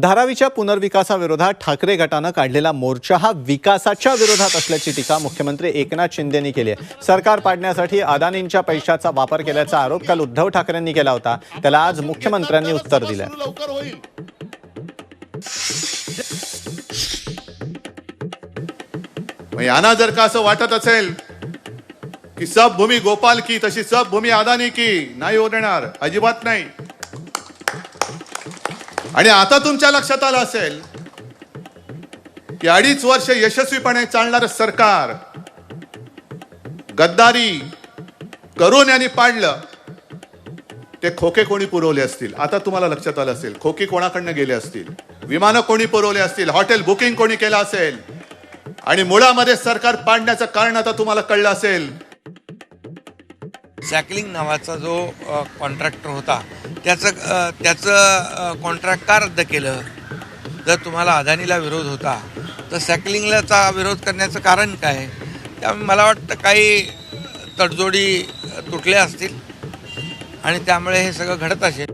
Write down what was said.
धारावीच्या पुनर्विकासाविरोधात ठाकरे गटानं काढलेला मोर्चा हा विकासाच्या विरोधात असल्याची टीका मुख्यमंत्री एकनाथ शिंदेनी केली आहे. सरकार पाडण्यासाठी अदानींच्या पैशाचा वापर केल्याचा आरोप काल उद्धव ठाकरेंनी केला होता. त्याला आज मुख्यमंत्र्यांनी उत्तर दिलं यांना जर का असं वाटत असेल की सब भूमी गोपाल की तशी सब भूमी अदानी की नाही हो देणार. अजिबात नाही. आणि आता तुमच्या लक्षात आलं असेल की अडीच वर्ष यशस्वीपणे चालणार सरकार गद्दारी करून यांनी पाडलं ते खोके कोणी पुरवले असतील? आता तुम्हाला लक्षात आलं असेल खोके कोणाकडनं गेले असतील? विमानं कोणी पुरवले असतील? हॉटेल बुकिंग कोणी केलं असेल? आणि मुळामध्ये सरकार पाडण्याचं कारण आता तुम्हाला कळलं असेल सॅकलिंग नावाचा जो कॉन्ट्रॅक्टर होता त्याचं त्याचं कॉन्ट्रॅक्ट का रद्द केलं? जर तुम्हाला अदानीला विरोध होता तर सॅकलिंगलाचा विरोध करण्याचं कारण काय? त्यामुळे मला वाटतं काही तडजोडी तुटल्या असतील आणि त्यामुळे हे सगळं घडत असेल.